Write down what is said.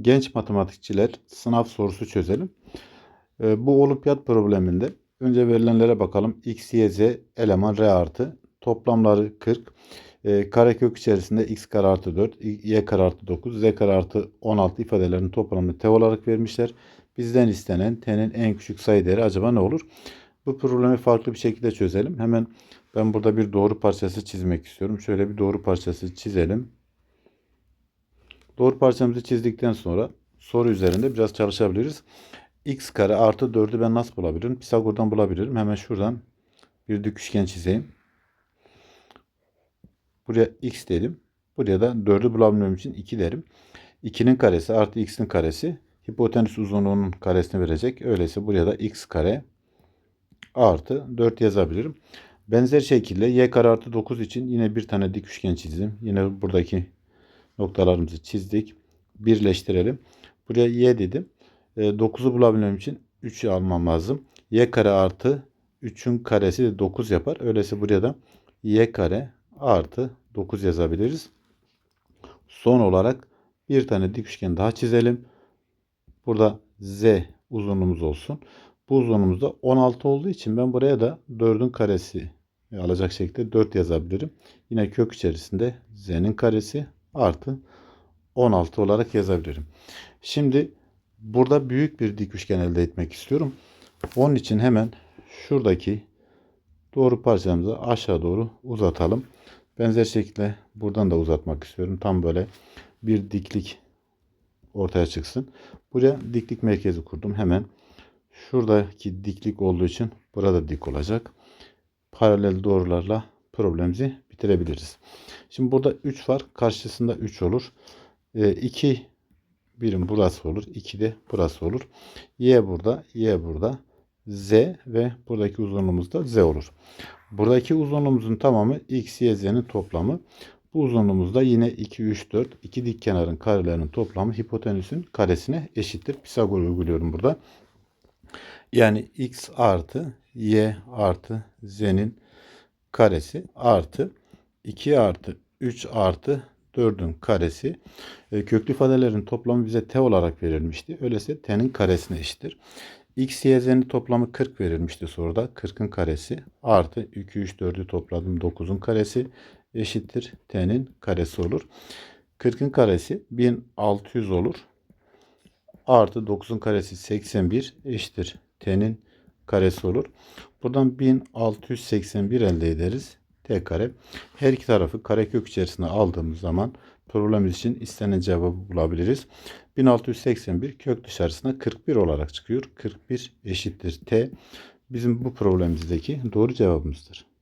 Genç matematikçiler sınav sorusu çözelim. Ee, Bu olimpiyat probleminde önce verilenlere bakalım. X, Y, Z eleman R artı. Toplamları 40. Ee, karekök içerisinde x kare artı 4, y kare artı 9, z kare artı 16 ifadelerinin toplamını t olarak vermişler. Bizden istenen t'nin en küçük sayı değeri acaba ne olur? Bu problemi farklı bir şekilde çözelim. Hemen ben burada bir doğru parçası çizmek istiyorum. Şöyle bir doğru parçası çizelim. Doğru parçamızı çizdikten sonra soru üzerinde biraz çalışabiliriz. x kare artı 4'ü ben nasıl bulabilirim? Pisagor'dan bulabilirim. Hemen şuradan bir dik üçgen çizeyim. Buraya x dedim. Buraya da 4'ü bulabilmem için 2 derim. 2'nin karesi artı x'in karesi hipotenüs uzunluğunun karesini verecek. Öyleyse buraya da x kare artı 4 yazabilirim. Benzer şekilde y kare artı 9 için yine bir tane dik üçgen çizdim. Yine buradaki noktalarımızı çizdik. Birleştirelim. Buraya y dedim. 9'u bulabilmem için 3'ü almam lazım. y kare artı 3'ün karesi de 9 yapar. Öyleyse buraya da y kare artı 9 yazabiliriz. Son olarak bir tane dik üçgen daha çizelim. Burada z uzunluğumuz olsun. Bu uzunluğumuz da 16 olduğu için ben buraya da 4'ün karesi alacak şekilde 4 yazabilirim. Yine kök içerisinde z'nin karesi artı 16 olarak yazabilirim. Şimdi burada büyük bir dik üçgen elde etmek istiyorum. Onun için hemen şuradaki doğru parçamızı aşağı doğru uzatalım. Benzer şekilde buradan da uzatmak istiyorum. Tam böyle bir diklik ortaya çıksın. Buraya diklik merkezi kurdum. Hemen şuradaki diklik olduğu için burada dik olacak. Paralel doğrularla problemimizi bitirebiliriz. Şimdi burada 3 var. Karşısında 3 olur. 2 e, birim burası olur. 2 de burası olur. Y burada. Y burada. Z ve buradaki uzunluğumuz da Z olur. Buradaki uzunluğumuzun tamamı X, Y, Z'nin toplamı. Bu uzunluğumuz da yine 2, 3, 4. iki dik kenarın karelerinin toplamı hipotenüsün karesine eşittir. Pisagor uyguluyorum burada. Yani X artı Y artı Z'nin karesi artı 2 artı 3 artı 4'ün karesi. E, köklü ifadelerin toplamı bize t olarak verilmişti. Öyleyse t'nin karesine eşittir. x, y, z'nin toplamı 40 verilmişti soruda. 40'ın karesi artı 2, 3, 4'ü topladım 9'un karesi eşittir t'nin karesi olur. 40'ın karesi 1600 olur. Artı 9'un karesi 81 eşittir t'nin karesi olur. Buradan 1681 elde ederiz. T kare. Her iki tarafı karekök içerisine aldığımız zaman problemimiz için istenen cevabı bulabiliriz. 1681 kök dışarısına 41 olarak çıkıyor. 41 eşittir T. Bizim bu problemimizdeki doğru cevabımızdır.